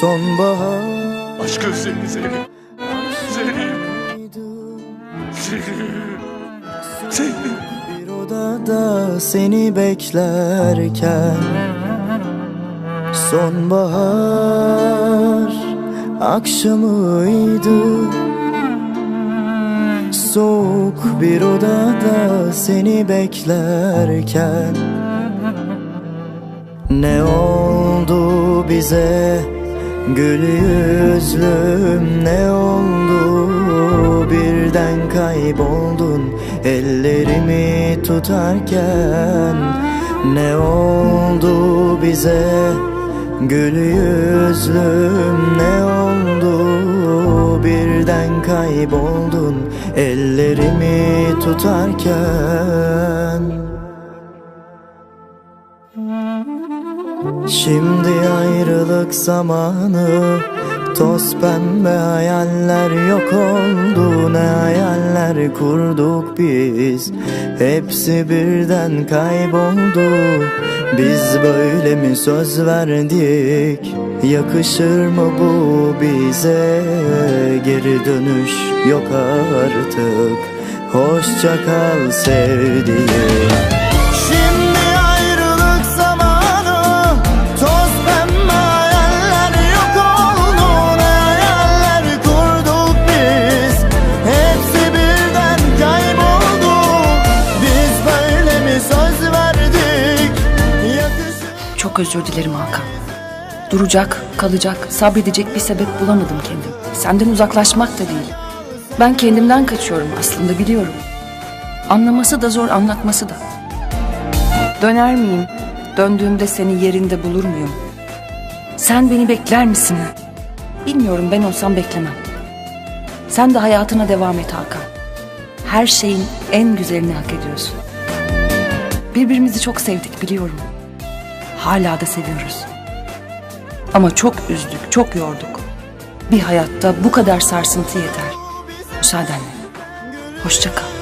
sonbahar Aşk özlemi seni. Seni. Seni. Seni. Bir odada seni beklerken Sonbahar akşamıydı Soğuk bir odada seni beklerken Ne oldu bize gül yüzlüm ne oldu? Birden kayboldun. Ellerimi tutarken Ne oldu bize? Gül yüzlüm ne oldu? Birden kayboldun. Ellerimi tutarken Şimdi ayrılık zamanı. Toz pembe hayaller yok oldu. Ne hayaller kurduk biz? Hepsi birden kayboldu. Biz böyle mi söz verdik? Yakışır mı bu bize? Geri dönüş yok artık. Hoşça kal sevdiğim Çok özür dilerim Hakan. Duracak, kalacak, sabredecek bir sebep bulamadım kendim. Senden uzaklaşmak da değil. Ben kendimden kaçıyorum aslında biliyorum. Anlaması da zor, anlatması da. Döner miyim? Döndüğümde seni yerinde bulur muyum? Sen beni bekler misin? Bilmiyorum ben olsam beklemem. Sen de hayatına devam et Hakan. Her şeyin en güzelini hak ediyorsun. Birbirimizi çok sevdik biliyorum. Hala da seviyoruz. Ama çok üzdük, çok yorduk. Bir hayatta bu kadar sarsıntı yeter. Müsaadenle. Hoşça kal.